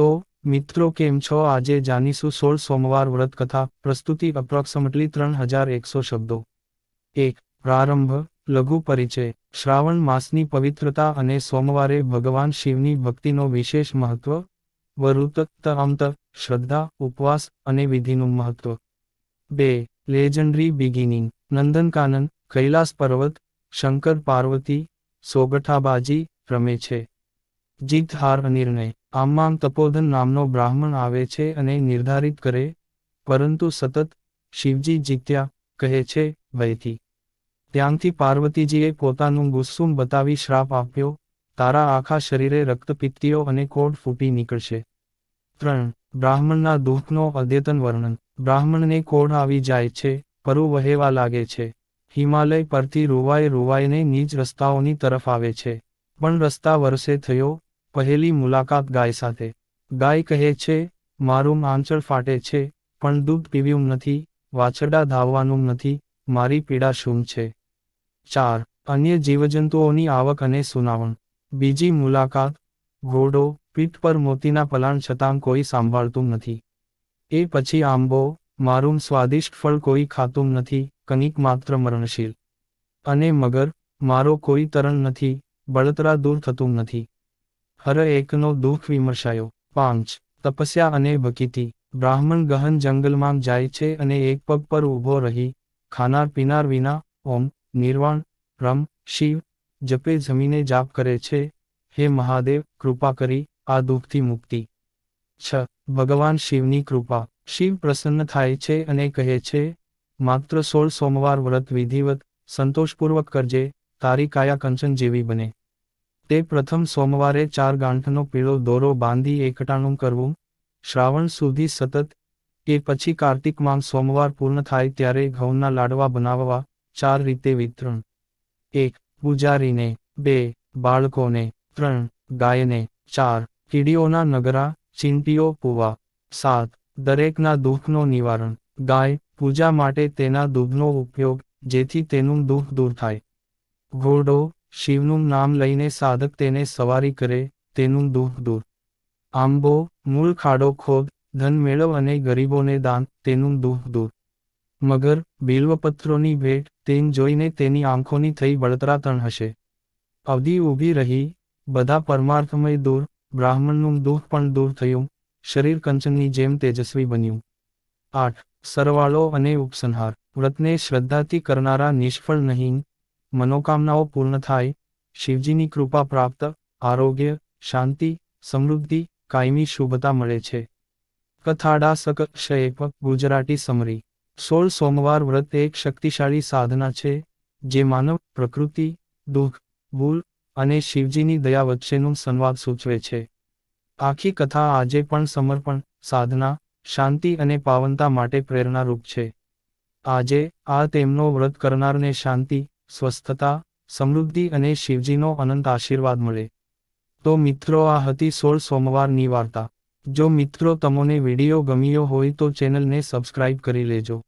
તો, મિત્રો કેમ છો? આજે જાણીશું સોળ સોમવાર વ્રત કથા પ્રસ્તુતિ અપ્રોક્સિમેટલી ત્રણ હજાર એકસો શબ્દો. એક, પ્રારંભ, લઘુ પરિચય, શ્રાવણ માસની પવિત્રતા અને સોમવારે ભગવાન શિવની ભક્તિનો વિશેષ મહત્વ વરુત અંત, શ્રદ્ધા, ઉપવાસ અને વિધિનું મહત્વ. બે લેજન્ડરી બિગિનિંગ નંદનકાનન, કૈલાસ પર્વત, શંકર પાર્વતી, સોગઠાબાજી, રમે છે. જીત હાર નિર્ણય. આમાં તપોધન નામનો બ્રાહ્મણ આવે છે અને નિર્ધારિત કરે, પરંતુ સતત શિવજી જીત્યા, કહે છે ભયથી ત્યાંથી પાર્વતીજીએ પોતાનું ગુસ્સુમ બતાવી શ્રાપ આપ્યો, તારા આખા શરીરે રક્તપિત્તીઓ અને કોડ ફૂટી નીકળશે. ત્રણ, બ્રાહ્મણના દુઃખનો અદ્યતન વર્ણન. બ્રાહ્મણને કોડ આવી જાય છે, પરુ વહેવા લાગે છે. હિમાલય પરથી રૂવાય રૂવાઈને નીચ રસ્તાઓની તરફ આવે છે. પણ રસ્તા વરસે થયો પહેલી મુલાકાત ગાય સાથે. ગાય કહે છે, મારું આંચળ ફાટે છે, પણ દૂધ પીવ્યું નથી, વાછરડા ધાવવાનું નથી, મારી પીડા શું છે? ચાર, અન્ય જીવજંતુઓની આવક અને સુનાવણ. બીજી મુલાકાત, ઘોડો, પીઠ પર મોતીના પલાણ છતાં કોઈ સાંભળતું નથી. એ પછી આંબો, મારું સ્વાદિષ્ટ ફળ કોઈ ખાતું નથી, કનિક માત્ર મરણશીલ. અને મગર, મારો કોઈ તરણ નથી, બળતરા દૂર થતું નથી. હર એકનો દુઃખ વિમર્શાયો. પાંચ, તપસ્યા અને ભકીતી. બ્રાહ્મણ ગહન જંગલમાં જાય છે અને એક પગ પર ઊભો રહી, ખાનાર પીનાર વિના, ઓમ, નિર્વાણ રમ શિવ, જપે જમીને જાપ કરે છે. હે મહાદેવ, કૃપા કરી, આ દુઃખથી મુક્તિ. છ, ભગવાન શિવની કૃપા. શિવ પ્રસન્ન થાય છે અને કહે છે, માત્ર સોળ સોમવાર વ્રત વિધિવત, સંતોષપૂર્વક કરજે, તારી કાયા કંચન જેવી બને. તે પ્રથમ સોમવારે ચાર ગાંઠનો પીળો દોરો બાંધી એકટાણું કરવું. શ્રાવણ સુધી સતત, કે પછી કાર્તિકમાં સોમવાર પૂર્ણ થાય ત્યારે ઘઉંના લાડવા બનાવવા, ચાર રીતે વિતરણ. એક, પૂજારીને. બે, બાળકોને. ત્રણ, ગાયને. ચાર, કીડીઓના નગરા, ચીંટીઓ, પૂવા. સાત, દરેકના દુઃખનો નિવારણ. ગાય, પૂજા માટે તેના દૂધનો ઉપયોગ, જેથી તેનું દુઃખ દૂર થાય. ઘોડો શિવનું નામ લઈને સાધક તેને સવારી કરે, તેનું દુઃખ દૂર. આંબો, મૂળ ખાડો ખોદ, ધન મેળવ અને ગરીબોને દાન, તેનું દુઃખ દૂર. મગર, બિલ્વપત્રોની ભેટ, તેમ જોઈને તેની આંખોની થઈ બળતરા તણ હશે. અવધિ ઊભી રહી, બધા પરમાર્થમય દૂર, બ્રાહ્મણનું દુઃખ પણ દૂર થયું, શરીર કંચનની જેમ તેજસ્વી બન્યું. આઠ, સરવાળો અને ઉપસંહાર. વ્રતને શ્રદ્ધાથી કરનારા નિષ્ફળ નહીં મનોકામનાઓ પૂર્ણ થાય, શિવજીની કૃપા પ્રાપ્ત, આરોગ્ય, શાંતિ, સમૃદ્ધિ, કાયમી શુભતા મળે છે. કથાડા સક ગુજરાતી સમરી. સોળ સોમવાર વ્રત એક શક્તિશાળી સાધના છે, જે માનવ, પ્રકૃતિ, દુઃખ, ભૂલ અને શિવજીની દયા વચ્ચેનું સંવાદ સૂચવે છે. આખી કથા આજે પણ સમર્પણ, સાધના, શાંતિ અને પાવનતા માટે પ્રેરણારૂપ છે. આજે આ તેમનો વ્રત કરનારને શાંતિ સ્વસ્થતા, સમૃદ્ધિ અને શિવજીનો અનંત આશીર્વાદ મળે. તો મિત્રો, આ હતી સોળ સોમવારની વાર્તા. જો મિત્રો, તમને વીડિયો ગમ્યો હોય તો ચેનલને સબસ્ક્રાઇબ કરી લેજો.